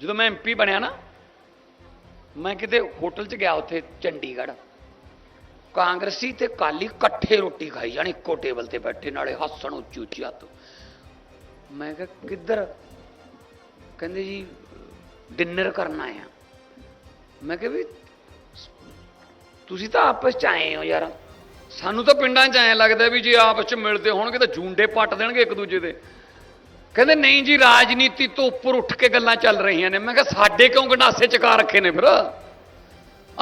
ਜਦੋਂ ਮੈਂ ਐਮਪੀ ਬਣਿਆ ਨਾ, ਮੈਂ ਕਿਤੇ ਹੋਟਲ 'ਚ ਗਿਆ ਉੱਥੇ ਚੰਡੀਗੜ੍ਹ। ਕਾਂਗਰਸੀ ਤੇ ਕਾਲੀ ਇਕੱਠੇ ਰੋਟੀ ਖਾਈ ਜਾਣੀ, ਇੱਕੋ ਟੇਬਲ ਤੇ ਬੈਠੇ, ਨਾਲੇ ਹੱਸਣ ਉੱਚੀ ਉੱਚੀ ਹੱਥ। ਮੈਂ ਕਿਹਾ, ਕਿੱਧਰ? ਕਹਿੰਦੇ ਜੀ, ਡਿਨਰ ਕਰਨ ਆਇਆ ਮੈਂ ਕਿਹਾ ਵੀ, ਤੁਸੀਂ ਤਾਂ ਆਪਸ ਚ ਆਏ ਹੋ ਯਾਰ। ਸਾਨੂੰ ਤਾਂ ਪਿੰਡਾਂ 'ਚ ਐਂ ਲੱਗਦਾ ਵੀ ਜੇ ਆਪਸ 'ਚ ਮਿਲਦੇ ਹੋਣਗੇ ਤਾਂ ਜੂੰਡੇ ਪੱਟ ਦੇਣਗੇ ਇੱਕ ਦੂਜੇ ਦੇ। ਕਹਿੰਦੇ, ਨਹੀਂ ਜੀ, ਰਾਜਨੀਤੀ ਤੋਂ ਉੱਪਰ ਉੱਠ ਕੇ ਗੱਲਾਂ ਚੱਲ ਰਹੀਆਂ ਨੇ। ਮੈਂ ਕਿਹਾ, ਸਾਡੇ ਕਿਉਂ ਗੰਡਾਸੇ ਚਕਾ ਰੱਖੇ ਨੇ ਫਿਰ?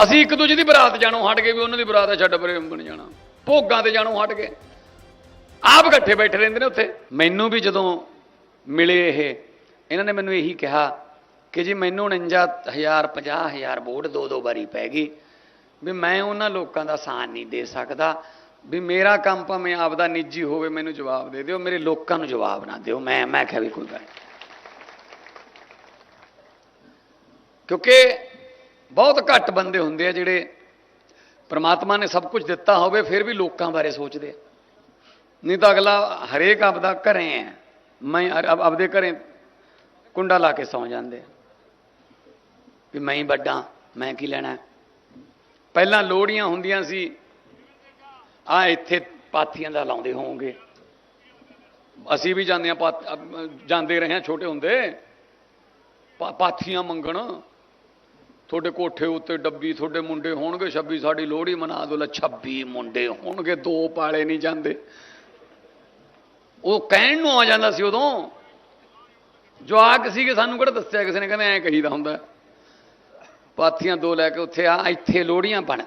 ਅਸੀਂ ਇੱਕ ਦੂਜੇ ਦੀ ਬਰਾਤ ਜਾਣੋਂ ਹਟ ਗਏ ਵੀ ਉਹਨਾਂ ਦੀ ਬਰਾਤ ਹੈ ਛੱਡ ਪਰੇ ਬਣ ਜਾਣਾ। ਭੋਗਾਂ ਤੇ ਜਾਣੋਂ ਹਟ ਗਏ। ਆਪ ਇਕੱਠੇ ਬੈਠੇ ਰਹਿੰਦੇ ਨੇ ਉੱਥੇ। ਮੈਨੂੰ ਵੀ ਜਦੋਂ ਮਿਲੇ ਇਹ, ਇਹਨਾਂ ਨੇ ਮੈਨੂੰ ਇਹੀ ਕਿਹਾ ਕਿ ਜੀ, ਮੈਨੂੰ 49000 50000 ਵੋਟ ਦੋ ਦੋ ਵਾਰੀ ਪੈ ਗਈ ਵੀ ਮੈਂ ਉਹਨਾਂ ਲੋਕਾਂ ਦਾ ਸਾਥ ਨਹੀਂ ਦੇ ਸਕਦਾ। ਵੀ ਮੇਰਾ ਕੰਮ ਭਾਵੇਂ ਆਪਦਾ ਨਿੱਜੀ ਹੋਵੇ, ਮੈਨੂੰ ਜਵਾਬ ਦੇ ਦਿਓ, ਮੇਰੇ ਲੋਕਾਂ ਨੂੰ ਜਵਾਬ ਨਾ ਦਿਓ। ਮੈਂ ਮੈਂ ਕਿਹਾ ਵੀ ਕੋਈ ਗੱਲ ਕਿਉਂਕਿ ਬਹੁਤ ਘੱਟ ਬੰਦੇ ਹੁੰਦੇ ਆ ਜਿਹੜੇ ਪ੍ਰਮਾਤਮਾ ਨੇ ਸਭ ਕੁਝ ਦਿੱਤਾ ਹੋਵੇ, ਫਿਰ ਵੀ ਲੋਕਾਂ ਬਾਰੇ ਸੋਚਦੇ ਆ। ਨਹੀਂ ਤਾਂ ਅਗਲਾ ਹਰੇਕ ਆਪਦਾ ਘਰੇ ਹੈ ਮੈਂ ਆਪਦੇ ਘਰੇ ਕੁੰਡਾ ਲਾ ਕੇ ਸੌ ਜਾਂਦੇ ਵੀ ਮੈਂ ਹੀ ਵੱਡਾ, ਮੈਂ ਕੀ ਲੈਣਾ? ਪਹਿਲਾਂ ਲੋੜੀਆਂ ਹੁੰਦੀਆਂ ਸੀ ਆ ਇੱਥੇ ਪਾਥੀਆਂ ਦਾ ਲਾਉਂਦੇ ਹੋਵੋਗੇ। ਅਸੀਂ ਵੀ ਜਾਂਦੇ ਆ ਜਾਂਦੇ ਰਹੇ ਹਾਂ ਛੋਟੇ ਹੁੰਦੇ। ਪਾ- ਪਾਥੀਆਂ ਮੰਗਣ। ਤੁਹਾਡੇ ਕੋਠੇ ਉੱਤੇ ਡੱਬੀ ਤੁਹਾਡੇ ਮੁੰਡੇ ਹੋਣਗੇ 26 ਸਾਡੀ ਲੋਹੜੀ ਮਨਾ ਦੋ ਲੈ 26 ਮੁੰਡੇ ਹੋਣਗੇ, ਦੋ ਪਾਲੇ ਨਹੀਂ ਜਾਂਦੇ। ਉਹ ਕਹਿਣ ਨੂੰ ਆ ਜਾਂਦਾ ਸੀ ਉਦੋਂ। ਜਵਾਕ ਸੀਗੇ, ਸਾਨੂੰ ਕਿਹੜਾ ਦੱਸਿਆ ਕਿਸੇ ਨੇ? ਕਹਿੰਦੇ ਐਂ ਕਹੀਦਾ ਹੁੰਦਾ। ਪਾਥੀਆਂ ਦੋ ਲੈ ਕੇ ਉੱਥੇ ਆ, ਇੱਥੇ ਲੋਹੜੀਆਂ ਬਣ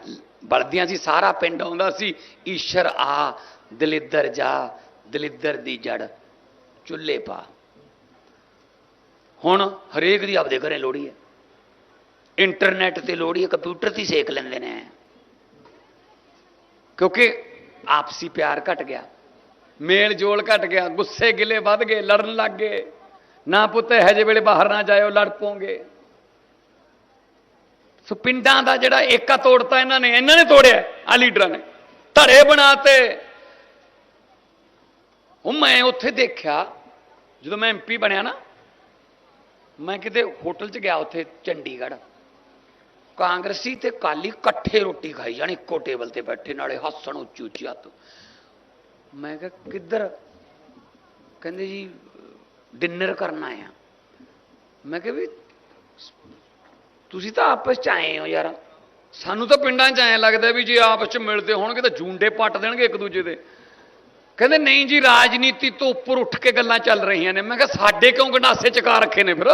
ਬਲਦੀਆਂ ਸੀ, ਸਾਰਾ ਪਿੰਡ ਆਉਂਦਾ ਸੀ, ਈਸ਼ਰ ਆ, ਦਲਿੱਦਰ ਜਾ, ਦਲਿੱਦਰ ਦੀ ਜੜ, ਚੁੱਲ੍ਹੇ ਪਾ। ਹੁਣ ਹਰੇਕ ਦੀ ਆਪਦੇ ਘਰੇ ਲੋਹੜੀ ਹੈ। ਇੰਟਰਨੈਟ ਤੇ ਲੋਹੜੀ ਹੈ, ਕੰਪਿਊਟਰ ਤੇ ਸੇਕ ਲੈਂਦੇ ਨੇ। ਕਿਉਂਕਿ ਆਪਸੀ ਪਿਆਰ ਘਟ ਗਿਆ ਮੇਲ ਜੋਲ ਘਟ ਗਿਆ, ਗੁੱਸੇ ਗਿਲੇ ਵੱਧ ਗਏ, ਲੜਨ ਲੱਗ ਗਏ। ਨਾ ਪੁੱਤ, ਇਹੋ ਜਿਹੇ ਵੇਲੇ ਬਾਹਰ ਨਾ ਜਾਇਓ, ਲੜ ਪੋਗੇ। ਸੋ ਪਿੰਡਾਂ ਦਾ ਜਿਹੜਾ ਏਕਾ ਤੋੜਤਾ ਇਹਨਾਂ ਨੇ ਇਹਨਾਂ ਨੇ ਤੋੜਿਆ ਆ ਲੀਡਰਾਂ ਨੇ। ਧੜੇ ਬਣਾਤੇ। ਉਹ ਮੈਂ ਉੱਥੇ ਦੇਖਿਆ, ਜਦੋਂ ਮੈਂ ਐਮਪੀ ਬਣਿਆ ਨਾ, ਮੈਂ ਕਿਤੇ ਹੋਟਲ 'ਚ ਗਿਆ ਉੱਥੇ, ਚੰਡੀਗੜ੍ਹ। ਕਾਂਗਰਸੀ ਤੇ ਕਾਲੀ ਇਕੱਠੇ ਰੋਟੀ ਖਾਈ ਜਾਣੀ, ਇੱਕੋ ਟੇਬਲ ਤੇ ਬੈਠੇ, ਨਾਲੇ ਹੱਸਣ ਉੱਚੀ ਉੱਚੀ ਹੱਥ। ਮੈਂ ਕਿਹਾ, ਕਿੱਧਰ? ਕਹਿੰਦੇ ਜੀ, ਡਿਨਰ ਕਰਨ ਆਇਆ ਮੈਂ ਕਿਹਾ ਵੀ ਤੁਸੀਂ ਤਾਂ ਆਪਸ ਚ ਆਏ ਹੋ ਯਾਰ। ਸਾਨੂੰ ਤਾਂ ਪਿੰਡਾਂ 'ਚ ਐਂ ਲੱਗਦਾ ਵੀ ਜੇ ਆਪਸ 'ਚ ਮਿਲਦੇ ਹੋਣਗੇ ਤਾਂ ਜੂੰਡੇ ਪੱਟ ਦੇਣਗੇ ਇੱਕ ਦੂਜੇ ਦੇ। ਕਹਿੰਦੇ ਨਹੀਂ ਜੀ, ਰਾਜਨੀਤੀ ਤੋਂ ਉੱਪਰ ਉੱਠ ਕੇ ਗੱਲਾਂ ਚੱਲ ਰਹੀਆਂ ਨੇ। ਮੈਂ ਕਿਹਾ, ਸਾਡੇ ਕਿਉਂ ਗੰਡਾਸੇ ਚਕਾ ਰੱਖੇ ਨੇ ਫਿਰ?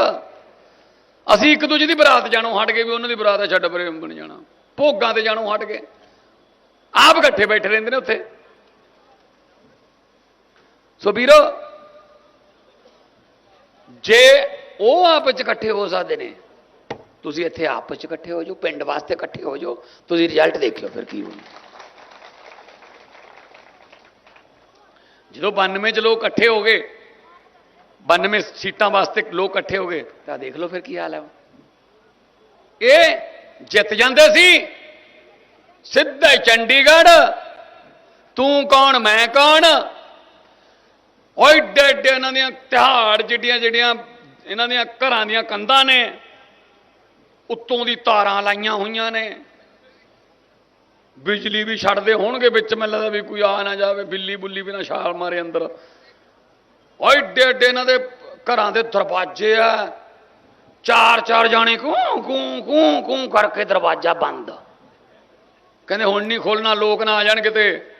ਅਸੀਂ ਇੱਕ ਦੂਜੇ ਦੀ ਬਰਾਤ ਜਾਣੋਂ ਹਟ ਗਏ ਵੀ ਉਹਨਾਂ ਦੀ ਬਰਾਤ ਹੈ ਛੱਡ ਪਰੇ ਬਣ ਜਾਣਾ। ਭੋਗਾਂ ਤੇ ਜਾਣੋਂ ਹਟ ਗਏ। ਆਪ ਇਕੱਠੇ ਬੈਠੇ ਰਹਿੰਦੇ ਨੇ ਉੱਥੇ। ਸੋ ਵੀਰੋ, ਜੇ ਉਹ ਆਪਸ ਚ ਇਕੱਠੇ ਹੋ ਸਕਦੇ ਨੇ ਤੁਸੀਂ ਇੱਥੇ ਆਪਸ ਚ ਇਕੱਠੇ ਹੋ ਜਾਓ, ਪਿੰਡ ਵਾਸਤੇ ਇਕੱਠੇ ਹੋ ਜਾਓ, ਤੁਸੀਂ ਰਿਜ਼ਲਟ ਦੇਖਿਓ ਫਿਰ ਕੀ ਹੋਣਾ ਜਦੋਂ 92 ਚ ਲੋਕ ਇਕੱਠੇ ਹੋ ਗਏ 92 ਸੀਟਾਂ ਵਾਸਤੇ ਲੋਕ ਇਕੱਠੇ ਹੋ ਗਏ, ਤਾਂ ਦੇਖ ਲਓ ਫਿਰ ਕੀ ਹਾਲ ਹੈ ਇਹ ਜਿੱਤ ਜਾਂਦੇ ਸੀ, ਸਿੱਧਾ ਚੰਡੀਗੜ੍ਹ, ਤੂੰ ਕੌਣ, ਮੈਂ ਕੌਣ? ਓਏ ਏਡੇ ਏਡੇ ਇਹਨਾਂ ਦੀਆਂ ਤਿਹਾੜ ਜਿਹੜੀਆਂ ਜਿਹੜੀਆਂ ਇਹਨਾਂ ਦੀਆਂ ਘਰਾਂ ਦੀਆਂ ਕੰਧਾਂ ਨੇ ਉੱਤੋਂ ਦੀ ਤਾਰਾਂ ਲਾਈਆਂ ਹੋਈਆਂ ਨੇ। ਬਿਜਲੀ ਵੀ ਛੱਡਦੇ ਹੋਣਗੇ ਵਿੱਚ, ਮੈਨੂੰ ਲੱਗਦਾ ਵੀ ਕੋਈ ਆ ਨਾ ਜਾਵੇ, ਬਿੱਲੀ ਬੁੱਲੀ ਵੀ ਨਾ ਛਾਲ ਮਾਰੇ ਅੰਦਰ। ਓਏ ਏਡੇ ਏਡੇ ਇਹਨਾਂ ਦੇ ਘਰਾਂ ਦੇ ਦਰਵਾਜ਼ੇ ਆ। ਚਾਰ ਚਾਰ ਜਾਣੇ ਕੂ ਕੂ ਕੂ ਕੂ ਕਰਕੇ ਦਰਵਾਜ਼ਾ ਬੰਦ। ਕਹਿੰਦੇ ਹੁਣ ਨਹੀਂ ਖੋਲਣਾ ਲੋਕ ਨਾ ਆ ਜਾਣ ਕਿਤੇ।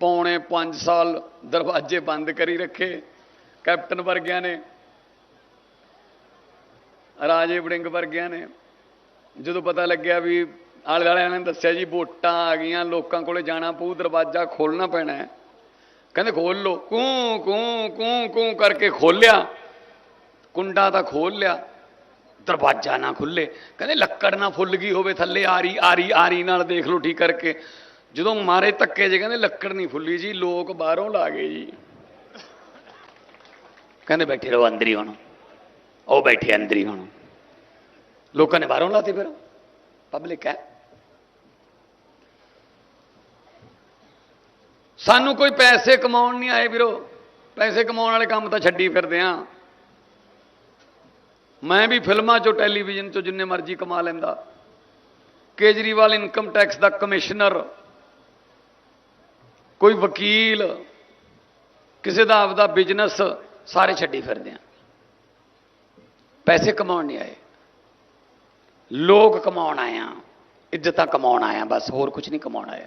ਪੌਣੇ 5 ਸਾਲ ਦਰਵਾਜ਼ੇ ਬੰਦ ਕਰੀ ਰੱਖੇ, ਕੈਪਟਨ ਵਰਗਿਆਂ ਨੇ, ਰਾਜੇ ਵੜਿੰਗ ਵਰਗਿਆਂ ਨੇ। ਜਦੋਂ ਪਤਾ ਲੱਗਿਆ ਵੀ ਆਲੇ ਵਾਲਿਆਂ ਨੇ ਦੱਸਿਆ ਜੀ, ਵੋਟਾਂ ਆ ਗਈਆਂ, ਲੋਕਾਂ ਕੋਲੇ ਜਾਣਾ ਪਊ, ਦਰਵਾਜ਼ਾ ਖੋਲਣਾ ਪੈਣਾ ਹੈ। ਕਹਿੰਦੇ ਖੋਲ ਲੋ ਕੂ, ਕੂੰ ਕੂੰ, ਕੂ ਕਰਕੇ ਖੋਲਿਆ ਕੁੰਡਾ ਤਾਂ ਖੋਲ ਲਿਆ, ਦਰਵਾਜ਼ਾ ਨਾ ਖੁੱਲੇ ਕਹਿੰਦੇ ਲੱਕੜ ਨਾ ਫੁੱਲ ਗਈ ਹੋਵੇ ਥੱਲੇ, ਆਰੀ ਆਰੀ ਆਰੀ ਨਾਲ ਦੇਖ ਲਓ ਠੀਕ ਕਰਕੇ। ਜਦੋਂ ਮਾਰੇ ਧੱਕੇ ਜੇ ਕਹਿੰਦੇ ਲੱਕੜ ਨਹੀਂ ਫੁੱਲੀ ਜੀ, ਲੋਕ ਬਾਹਰੋਂ ਲਾ ਗਏ ਜੀ। ਕਹਿੰਦੇ ਬੈਠੇ ਰਹੋ, ਅੰਦਰ ਹੀ ਹੁਣ। ਉਹ ਬੈਠੇ ਅੰਦਰ ਹੀ ਹੁਣ। ਲੋਕਾਂ ਨੇ ਬਾਹਰੋਂ ਲਾਤੀ ਫਿਰ। ਪਬਲਿਕ ਹੈ। ਸਾਨੂੰ ਕੋਈ ਪੈਸੇ ਕਮਾਉਣ ਨਹੀਂ ਆਏ ਵੀਰੋ। ਪੈਸੇ ਕਮਾਉਣ ਵਾਲੇ ਕੰਮ ਤਾਂ ਛੱਡੀ ਫਿਰਦੇ ਆ। ਮੈਂ ਵੀ ਫਿਲਮਾਂ 'ਚੋਂ, ਟੈਲੀਵਿਜ਼ਨ 'ਚੋਂ ਜਿੰਨੇ ਮਰਜ਼ੀ ਕਮਾ ਲੈਂਦਾ। ਕੇਜਰੀਵਾਲ ਇਨਕਮ ਟੈਕਸ ਦਾ ਕਮਿਸ਼ਨਰ। ਕੋਈ ਵਕੀਲ। ਕਿਸੇ ਦਾ ਆਪਦਾ ਬਿਜ਼ਨਸ ਸਾਰੇ ਛੱਡੀ ਫਿਰਦੇ ਆ। ਪੈਸੇ ਕਮਾਉਣ ਨਹੀਂ ਆਏ। ਲੋਕ ਕਮਾਉਣ ਆਏ ਆ ਇੱਜ਼ਤਾਂ ਕਮਾਉਣ ਆਇਆ ਬਸ ਹੋਰ ਕੁਝ ਨਹੀਂ ਕਮਾਉਣ ਆਇਆ